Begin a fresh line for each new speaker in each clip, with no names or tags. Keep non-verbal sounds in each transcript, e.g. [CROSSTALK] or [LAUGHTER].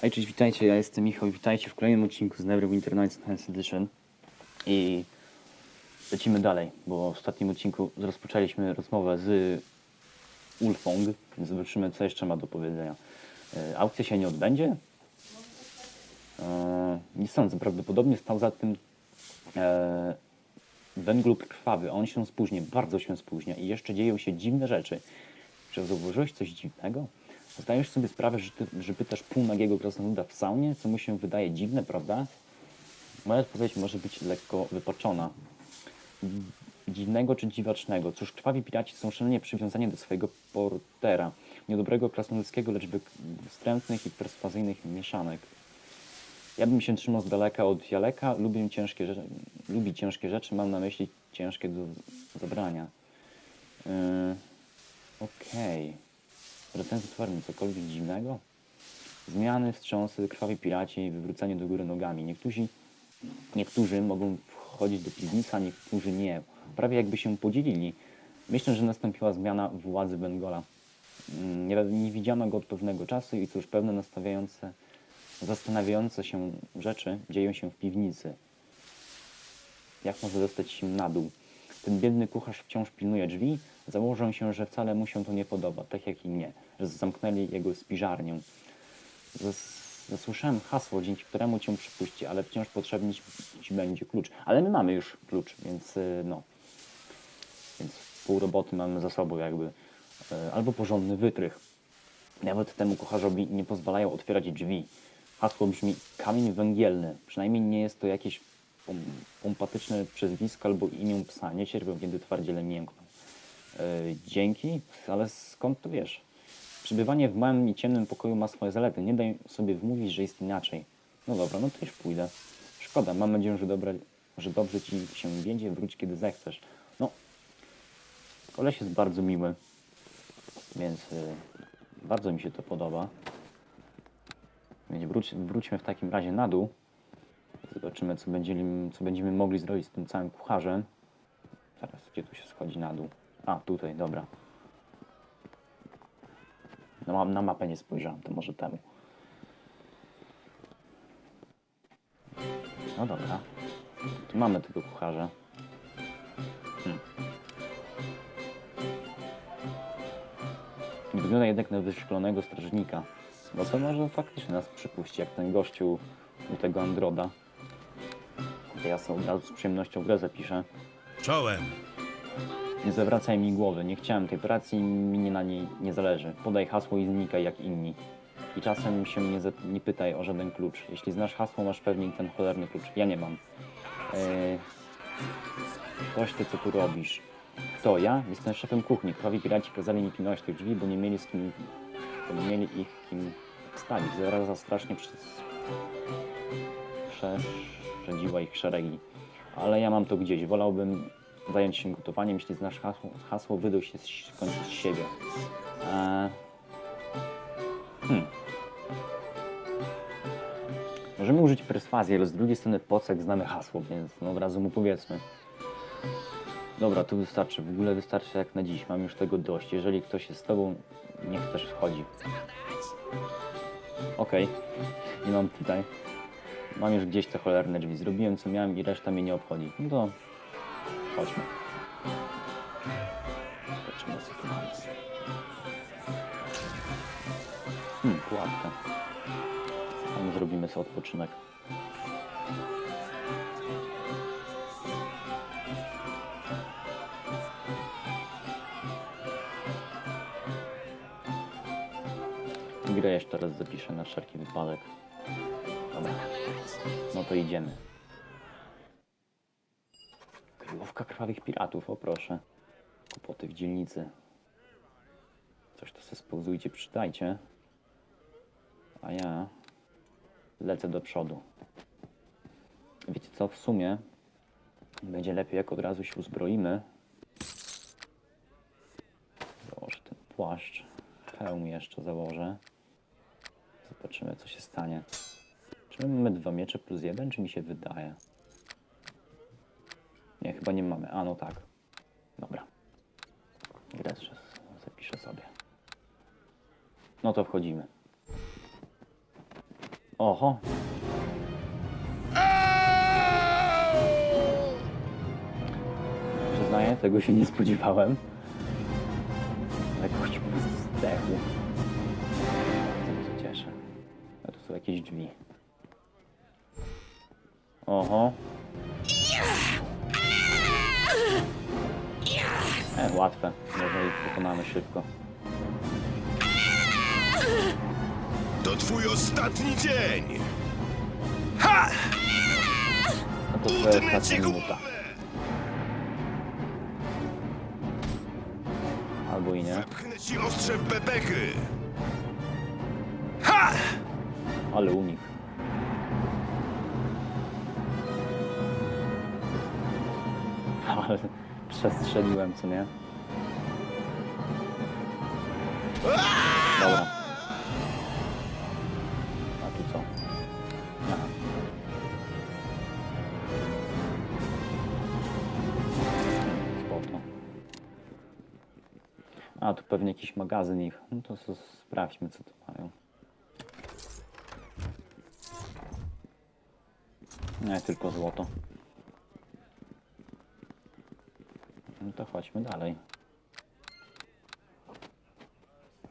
Hej, cześć, witajcie, ja jestem Michał i witajcie w kolejnym odcinku z Neverwinter Nights Enhanced Edition. I lecimy dalej, bo w ostatnim odcinku rozpoczęliśmy rozmowę z Ulfong, więc zobaczymy, co jeszcze ma do powiedzenia. E, aukcja się nie odbędzie? E, nie sądzę, prawdopodobnie stał za tym e, węglu krwawy, on się spóźnia, bardzo się spóźnia i jeszcze dzieją się dziwne rzeczy. Czy zauważyłeś coś dziwnego? Zdajesz sobie sprawę, że, ty, że pytasz pół nagiego krasnoluda w saunie, co mu się wydaje dziwne, prawda? Moja odpowiedź może być lekko wypaczona. Dziwnego czy dziwacznego? Cóż, krwawi piraci są szalenie przywiązani do swojego portera. Niedobrego krasnoludzkiego, lecz wstrętnych i perswazyjnych mieszanek. Ja bym się trzymał z daleka od Jaleka. Lubię ciężkie rzeczy, lubi ciężkie rzeczy, mam na myśli ciężkie do zabrania. Yy, Okej. Wracając do farmy, cokolwiek dziwnego? Zmiany, wstrząsy, krwawi piraci, wywrócenie do góry nogami. Niektórzy, niektórzy mogą wchodzić do piwnicy, a niektórzy nie. Prawie jakby się podzielili. Myślę, że nastąpiła zmiana władzy Bengola. Mm, Nie, nie widziano go od pewnego czasu i cóż, pewne nastawiające, zastanawiające się rzeczy dzieją się w piwnicy. Jak może dostać się na dół? Ten biedny kucharz wciąż pilnuje drzwi. Założę się, że wcale mu się to nie podoba, tak jak i mnie, że zamknęli jego spiżarnię. Zas- Zasłyszałem hasło, dzięki któremu cię przypuści, ale wciąż potrzebny ci, będzie klucz. Ale my mamy już klucz, więc y, no. Więc pół roboty mamy za sobą jakby. Y, Albo porządny wytrych. Nawet temu kucharzowi nie pozwalają otwierać drzwi. Hasło brzmi kamień węgielny. Przynajmniej nie jest to jakieś pompatyczne przezwisko albo imię psa. Nie cierpią, kiedy twardziele miękną. Yy, dzięki, ale skąd to wiesz? Przebywanie w małym i ciemnym pokoju ma swoje zalety. Nie daj sobie wmówić, że jest inaczej. No dobra, no to już pójdę. Szkoda, mam nadzieję, że, dobre, że dobrze ci się wiedzie. Wróć, kiedy zechcesz. No, koleś jest bardzo miły, więc yy, bardzo mi się to podoba. Więc wróć, wróćmy w takim razie na dół. Zobaczymy, co będziemy, co będziemy mogli zrobić z tym całym kucharzem. Zaraz, gdzie tu się schodzi na dół? A, tutaj, dobra. No, na mapę nie spojrzałem, to może temu. No dobra. Tu mamy tego kucharza. Hmm. Nie wygląda jednak na wyszkolonego strażnika. Bo to może faktycznie nas przypuści, jak ten gościu u tego Androda. Kurde, Ja sobie od razu z przyjemnością grę zapiszę.
Czołem.
Nie zawracaj mi głowy, nie chciałem tej pracy i mi nie na niej nie zależy. Podaj hasło i znikaj jak inni. I czasem się nie, nie pytaj o żaden klucz. Jeśli znasz hasło, masz pewnie ten cholerny klucz. Ja nie mam. Eee... Coś ty, co tu robisz? To ja? Jestem szefem kuchni. Krwawi piraci kazali mi pilnować tych drzwi, bo nie mieli z kim... Bo nie mieli ich kim wstawić. Zaraz za strasznie przez... Przeszedziła ich szeregi. Ale ja mam to gdzieś. Wolałbym zająć się gotowaniem. Jeśli znasz hasło, hasło wydał się z, końcu z siebie. Eee... Hmm. Możemy użyć perswazji, ale z drugiej strony Pocek znamy hasło, więc no od razu mu powiedzmy. Dobra, tu wystarczy. W ogóle wystarczy jak na dziś. Mam już tego dość. Jeżeli ktoś jest z tobą, niech też wchodzi. Okej. Nie mam tutaj. Mam już gdzieś te cholerne drzwi. Zrobiłem co miałem i reszta mnie nie obchodzi. No to chodźmy. Zobaczymy co tu mamy. Hmm, pułapka. Tam zrobimy sobie odpoczynek. Grę jeszcze raz zapiszę na wszelki wypadek. To idziemy. Kryjówka krwawych piratów, o proszę. Kłopoty w dzielnicy. Coś to se spauzujcie, czytajcie. A ja lecę do przodu. Wiecie co, w sumie będzie lepiej jak od razu się uzbroimy. Założę ten płaszcz. Hełm jeszcze założę. Zobaczymy co się stanie. Czy my mamy dwa miecze plus jeden, czy mi się wydaje? Nie, chyba nie mamy. A, no tak. Dobra. Grę zapiszę sobie. No to wchodzimy. Oho. Przyznaję, tego się nie spodziewałem. Ale gość po prostu zdechł. Bardzo się cieszę. A tu są jakieś drzwi. Oho. E, łatwe. Ich pokonamy szybko.
To twój ostatni dzień! Ha!
No to twoja
Utnę ci
ostatnia
głowę!
minuta. Albo i nie.
Wepchnę ci ostrze w bebechy! Ha!
Ale unik. Ale przestrzeliłem, co nie? Dobra. A tu co? Spoko. A, tu pewnie jakiś magazyn ich. No to sprawdźmy, co tu mają. Nie, tylko złoto. No to chodźmy dalej.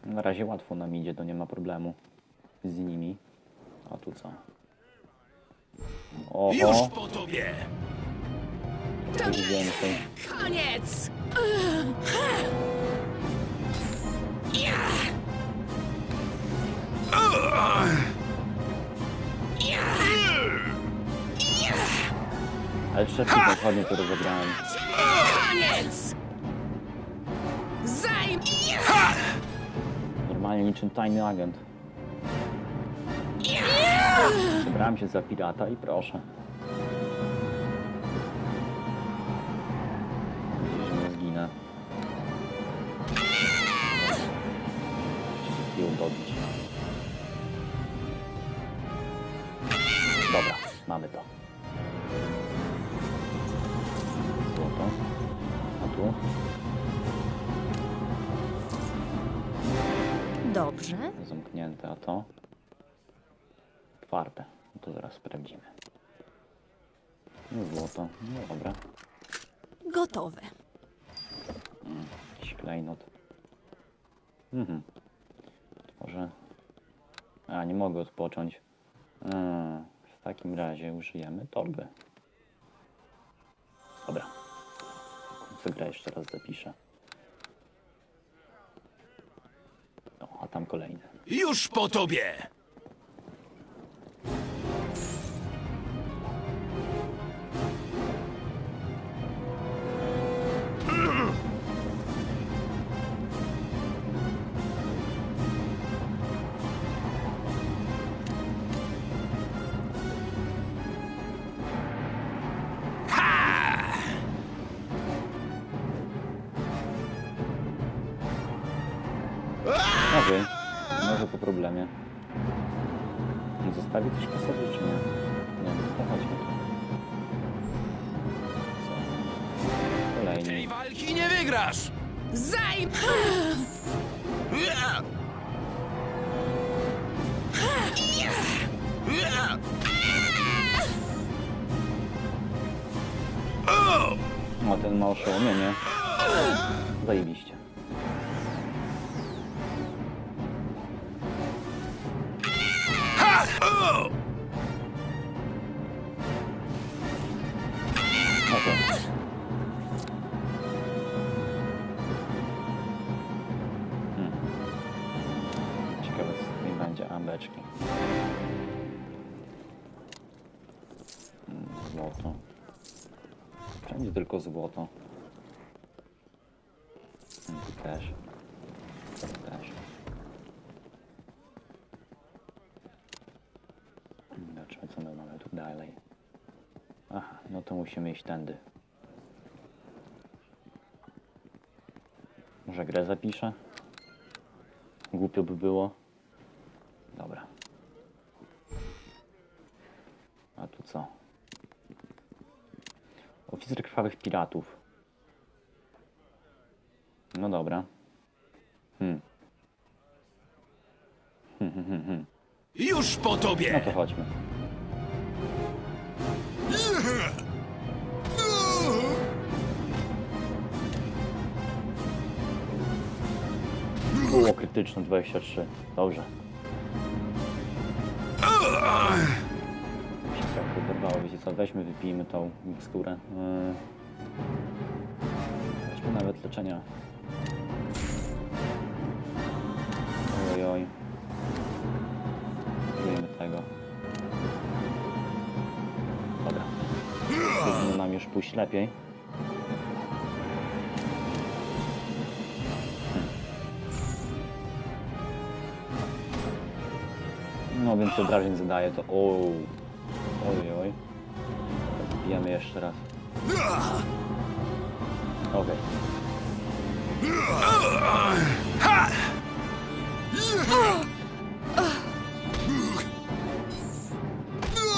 Na razie łatwo nam idzie, to nie ma problemu z nimi. A tu co?
Już
Oho,
po tobie!
coś więcej.
Koniec!
Ale szybko dokładnie to rozegrałem.
Koniec! Zajm...
Normalnie niczym tajny agent. Przebrałem się za pirata i proszę.
Gotowe.
Jakiś klejnot. Mhm. Może... A, nie mogę odpocząć. Mm, w takim razie użyjemy torby. Dobra. Co gra jeszcze raz zapiszę. O, a tam kolejny.
Już po tobie! Walki nie wygrasz!
Zajm...
O, ten ma oszołomienie. Zajebiście. Okej. Co my mamy tu dalej. Aha, no to musimy iść tędy. Może grę zapiszę? Głupio by było. Dobra. A tu co? Oficer krwawych piratów. No dobra. Hmm. Hmm, hmm, hmm, hmm.
Już po
No
tobie!
to chodźmy. Krytyczne 23. Dobrze. Się trochę oderwało, wiecie co, weźmy, wypijmy tą miksturę. Yy. Weźmy nawet leczenia. Oj, oj. Użyjemy tego. Dobra. Powinno nam już pójść lepiej. No więc obrażeń zadaje to. O, oj, oj. Bijemy jeszcze raz. Okej.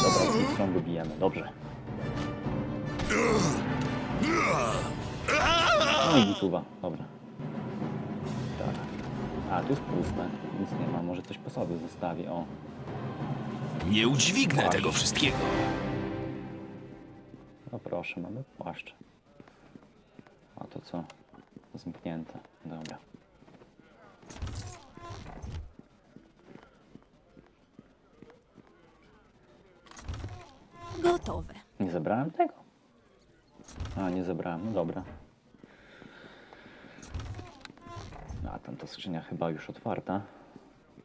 Dobra, z bijemy. Dobrze. No i. Dobra. Tak. A, tu jest puste. Nic nie ma. Może coś po sobie zostawi. O.
Nie udźwignę tego wszystkiego.
No proszę, mamy płaszcz. A to co? Zamknięte. Dobra.
Gotowe.
Nie zebrałem tego? A, nie zebrałem. No dobra. A, tam ta skrzynia chyba już otwarta.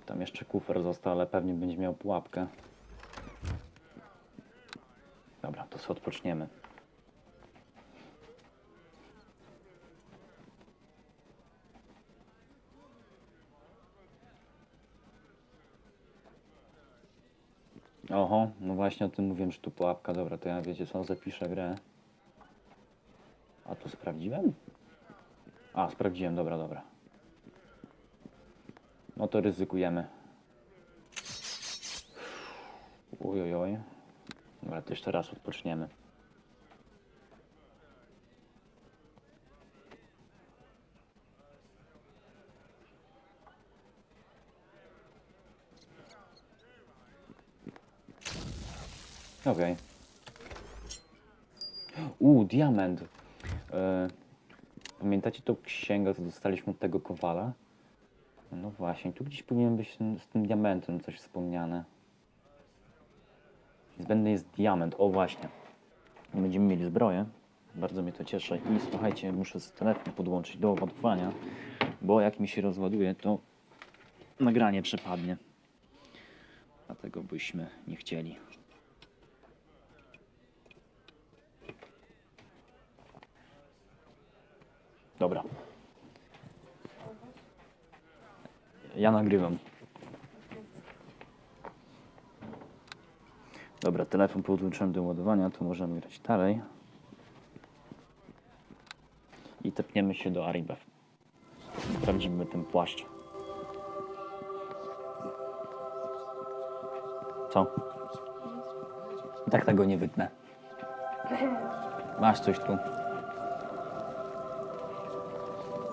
Tam jeszcze kufer został, ale pewnie będzie miał pułapkę. Dobra, to sobie odpoczniemy. Oho, no właśnie o tym mówiłem, że tu pułapka. Dobra, to ja wiecie co, zapiszę grę. A tu sprawdziłem? A, sprawdziłem, dobra, dobra. No to ryzykujemy. Ujojoj. Dobra, to jeszcze raz odpoczniemy. Okej. U, diament. E, pamiętacie tą księgę, co dostaliśmy od tego kowala? No właśnie, tu gdzieś powinien być z tym diamentem coś wspomniane. Zbędny jest diament, o właśnie. Będziemy mieli zbroję. Bardzo mnie to cieszy. I słuchajcie, muszę z telefon podłączyć do ładowania, bo jak mi się rozładuje, to nagranie przepadnie. Dlatego byśmy nie chcieli. Dobra. Ja nagrywam. Dobra, telefon podłączyłem do ładowania, to możemy grać dalej. I tepniemy się do Aribev. Sprawdzimy ten płaszcz. Co? Tak tego nie wytnę. Masz coś tu.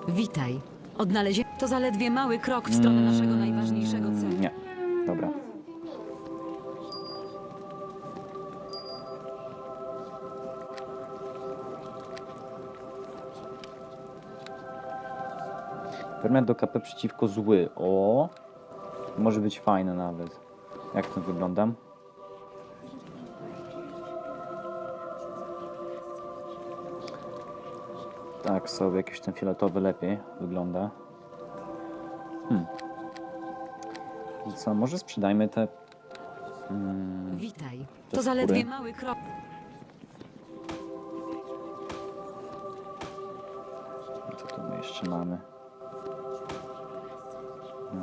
Witaj. Odnalezie... To zaledwie mały krok w stronę naszego najważniejszego celu.
Nie. Dobra. Ferment do KP przeciwko zły. O! Może być fajne nawet. Jak to wygląda? Tak, sobie jakiś ten fioletowy lepiej wygląda. I co, może sprzedajmy te...
Witaj.
To
To zaledwie
skóry.
mały krok.
Co tu my jeszcze mamy?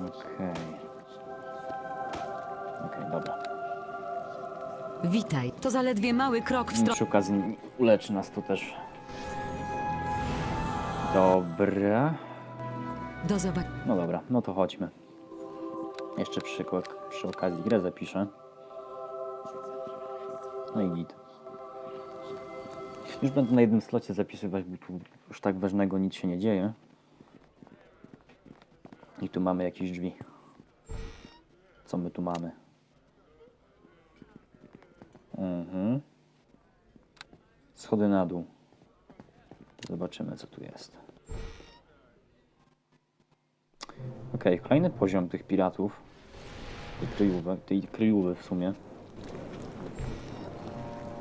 Okej. Okej, dobra.
Witaj. To zaledwie mały krok w stronę...
Przy okazji uleczy nas to też. Dobra.
Do zobaczenia.
No dobra, no to chodźmy. Jeszcze przy, przy okazji grę zapiszę. No i git. Już będę na jednym slocie zapisywać, bo tu już tak ważnego nic się nie dzieje. I tu mamy jakieś drzwi. Co my tu mamy? Mhm. Schody na dół. Zobaczymy, co tu jest. Okej, kolejny poziom tych piratów. Tej kryjówek, tej kryjówy w sumie.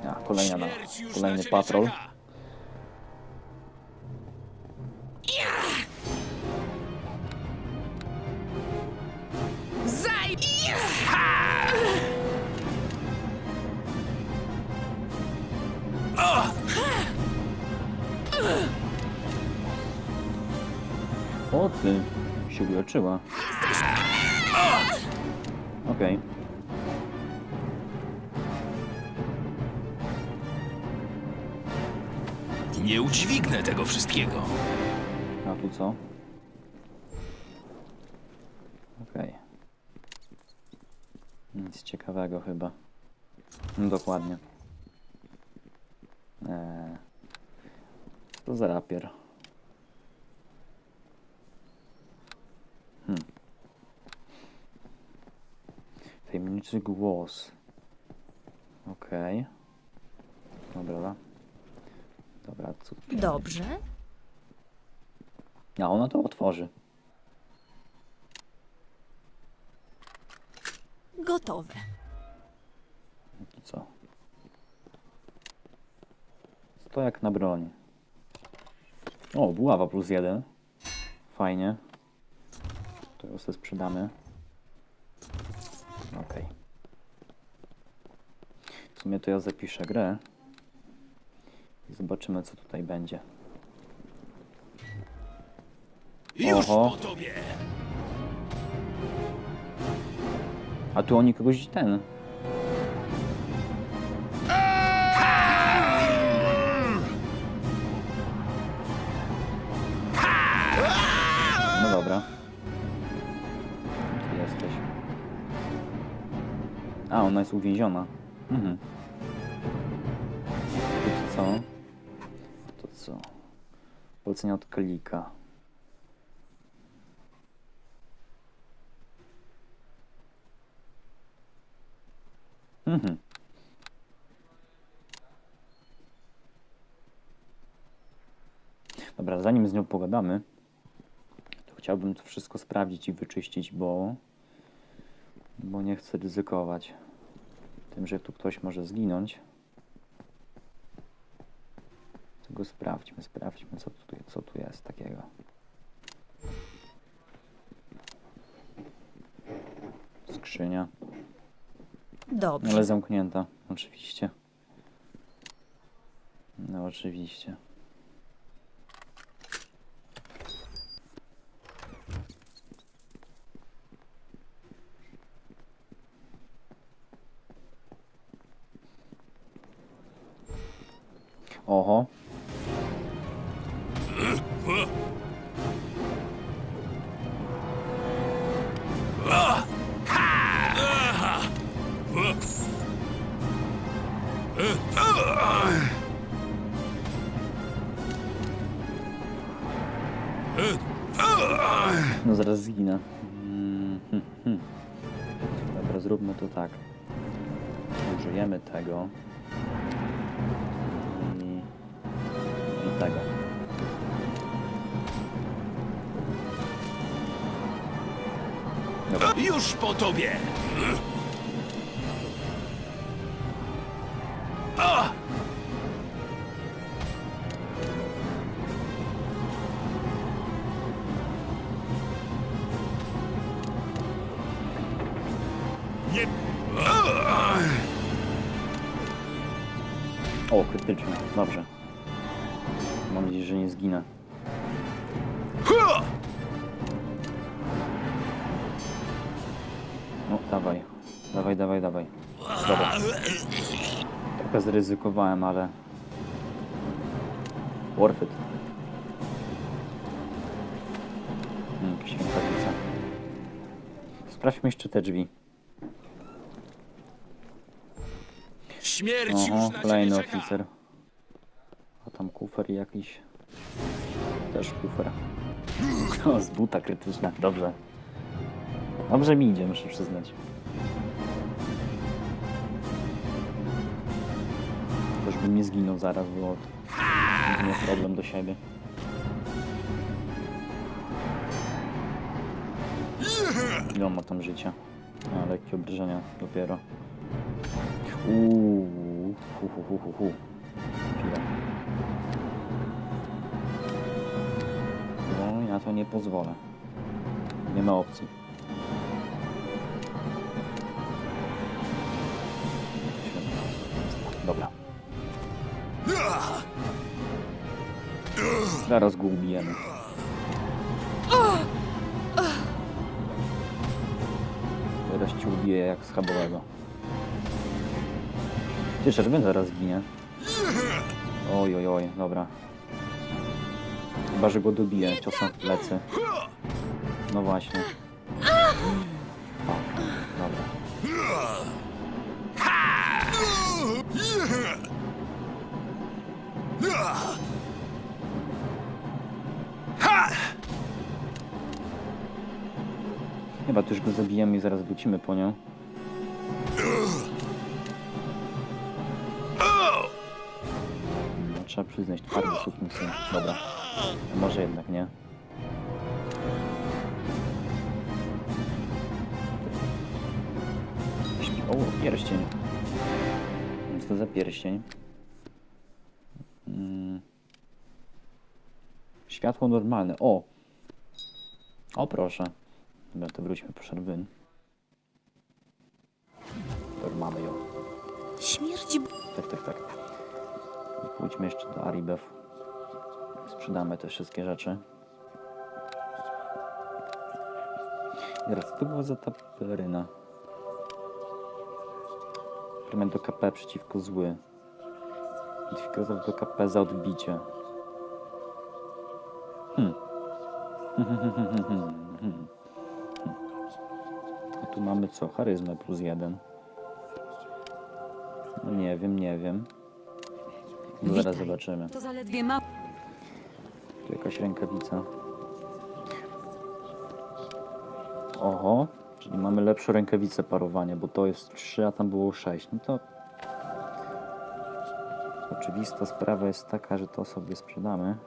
A, kolejna na, kolejny patrol. O ty, się uleczyła. Okej.
Nie udźwignę tego wszystkiego.
A tu co? Okej. Nic ciekawego chyba. No, dokładnie. Eee. To za rapier. Tajemniczy głos. Okej. Dobra. Dobra, co tu
Dobrze.
a ona to otworzy.
Gotowe.
To co? To jak na broń. O, buława plus jeden. Fajnie. To ją sobie sprzedamy. Okej. W sumie to ja zapiszę grę. I zobaczymy co tutaj będzie.
Już po tobie.
A tu oni kogoś ten. No dobra. Ty jesteś. A, ona jest uwięziona. Mhm. To co? To co? Polecenia od Kalika. Mhm. Dobra, zanim z nią pogadamy, to chciałbym to wszystko sprawdzić i wyczyścić, bo, bo nie chcę ryzykować tym, że tu ktoś może zginąć. Tego sprawdźmy, sprawdźmy, co tu, co tu jest takiego. Skrzynia.
Dobrze.
Ale zamknięta, oczywiście. No oczywiście. Oho. No zaraz zginę. Mm, hm, hm. Dobra, zróbmy to tak. Użyjemy tego.
Już po tobie.
Zryzykowałem, ale... Worth it. Hmm, Jakaś rękawica. Sprawdźmy jeszcze te drzwi.
Śmierć
Oho,
już na
kolejny
ciebie czeka.
oficer. A tam kufer jakiś. Też kufer. [LAUGHS] O, z buta krytyczna. Dobrze. Dobrze mi idzie, muszę przyznać. Bym nie zginął zaraz, bo nie problem do siebie. Ile ma tam życia? A, lekkie obrażenia dopiero. Uuu, hu, hu, hu, hu. No, ja to nie pozwolę. Nie ma opcji. Zaraz go ubijemy. Teraz ci ubiję jak schabowego. Ty czerwony zaraz ginie. Oj, oj, oj, dobra. Chyba, że go dobiję ciosem w plecy. No właśnie. Chyba już go zabijemy i zaraz wrócimy po nią. No, trzeba przyznać, twardy sukces. Dobra. Może jednak nie. O, pierścień. Co to za pierścień? Mm. Światło normalne. O! O, proszę. Dobra, to wróćmy po Szerwyn. To mamy ją.
Śmierć
Tak, tak, tak. Pójdźmy jeszcze do Aribev. Sprzedamy te wszystkie rzeczy. Teraz, co to była za ta peleryna? Fragment do KP przeciwko zły. Modyfikator do KP za odbicie. Hmm. [LAUGHS] Tu mamy co? Charyzmę plus jeden. No nie wiem, nie wiem. No zaraz
Witaj.
zobaczymy.
To zaledwie mały...
Tu jakaś rękawica. Oho, czyli mamy lepszą rękawicę parowania, bo to jest 3, a tam było 6. No to oczywista sprawa jest taka, że to sobie sprzedamy.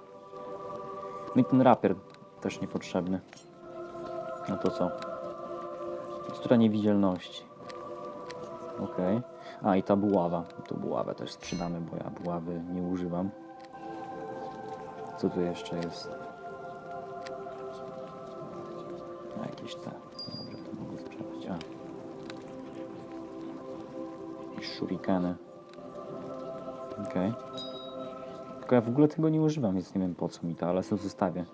Mi ten rapier też niepotrzebny. No to co? Która niewidzialności. Okej. A i ta buława. To buławę też sprzedamy, bo ja buławy nie używam. Co tu jeszcze jest? Jakieś te. Dobrze, to mogę sprzedać. A. Jakieś shurikeny. Okej. Tylko ja w ogóle tego nie używam, więc nie wiem po co mi to, ale sobie zostawię.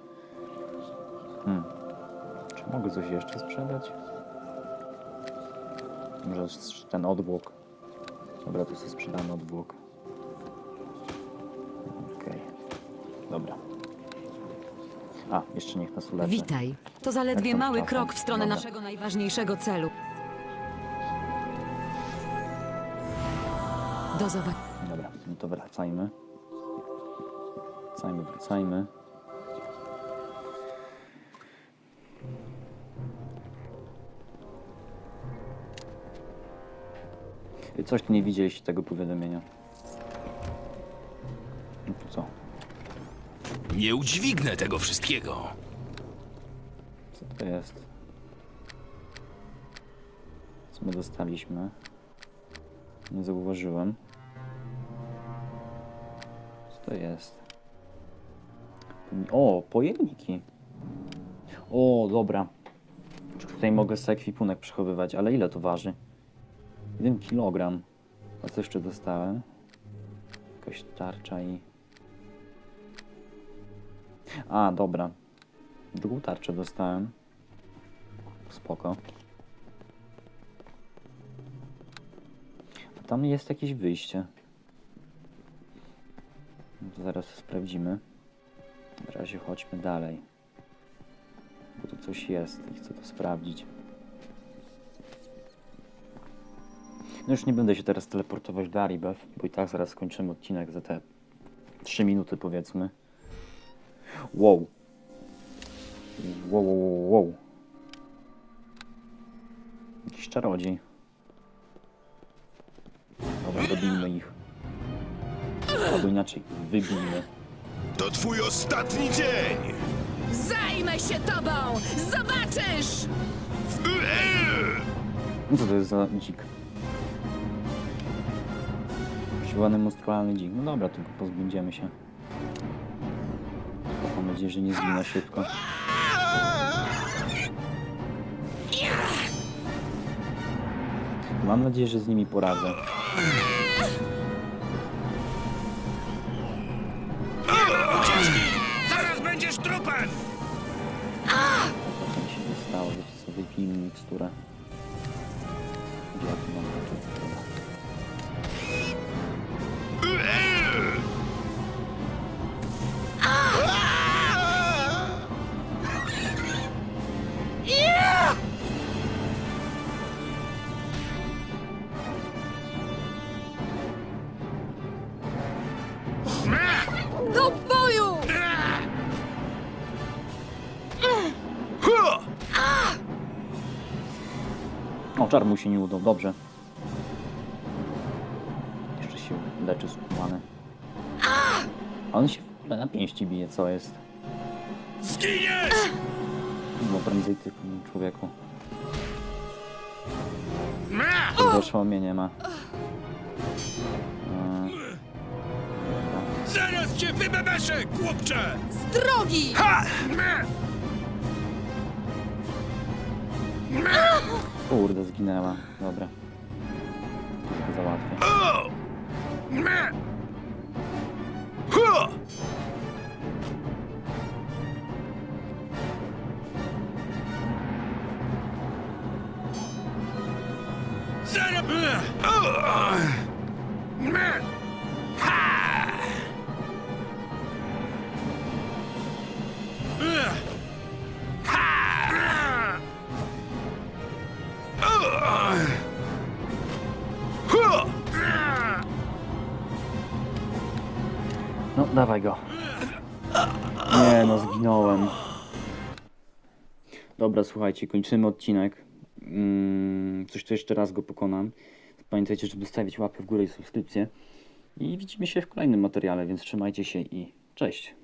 Hmm. Czy mogę coś jeszcze sprzedać? Może ten odwłok. Dobra, to sobie sprzedamy odwłok. Okej. Dobra. A, jeszcze niech nas uleczy.
Witaj. To zaledwie mały
czasem?
krok w stronę
Dobra.
naszego najważniejszego celu. Do zobaczenia.
Dobra, no to wracajmy. Wracajmy, wracajmy. Coś nie widzieliście tego powiadomienia. No to co?
Nie udźwignę tego wszystkiego.
Co to jest? Co my dostaliśmy? Nie zauważyłem. Co to jest? O, pojemniki. O, dobra. Czy Tutaj mogę sobie ekwipunek przechowywać, ale ile to waży? 1 kg. A co jeszcze dostałem? Jakaś tarcza i... A, dobra. Drugą tarczę dostałem. Spoko. A tam jest jakieś wyjście. To zaraz sprawdzimy. Na razie chodźmy dalej. Bo tu coś jest i chcę to sprawdzić. No już nie będę się teraz teleportować do Aribev, bo i tak zaraz skończymy odcinek za te 3 minuty powiedzmy. Wow. Wow, wow, wow, wow. Jakiś czarodziej. Dobra, dobijmy ich. Albo inaczej, wybijmy.
To twój ostatni dzień!
Zajmę się tobą! Zobaczysz!
No co to jest za dzik? Używany monstrualny dzik. No dobra, tylko pozbędziemy się. Mam nadzieję, że nie zginę szybko. Mam nadzieję, że z nimi poradzę.
Zaraz będziesz trupem!
Co mi się nie stało? Wiecie co, wypijmy miksturę. Gdzie czar mu się nie udał, dobrze. Jeszcze się leczy skumany. A on się w ogóle na pięści bije, co jest?
Zginiesz!
No prędzej ty człowieku. Doszło mnie nie ma.
Zaraz cię wybebeszę, chłopcze!
Z drogi!
Ha!
Kurde, zginęła. Dobra. To załatwię.
Ha!
Słuchajcie, kończymy odcinek. Mm, coś tu jeszcze raz go pokonam. Pamiętajcie, żeby stawić łapę w górę i subskrypcję. I widzimy się w kolejnym materiale, więc trzymajcie się i cześć.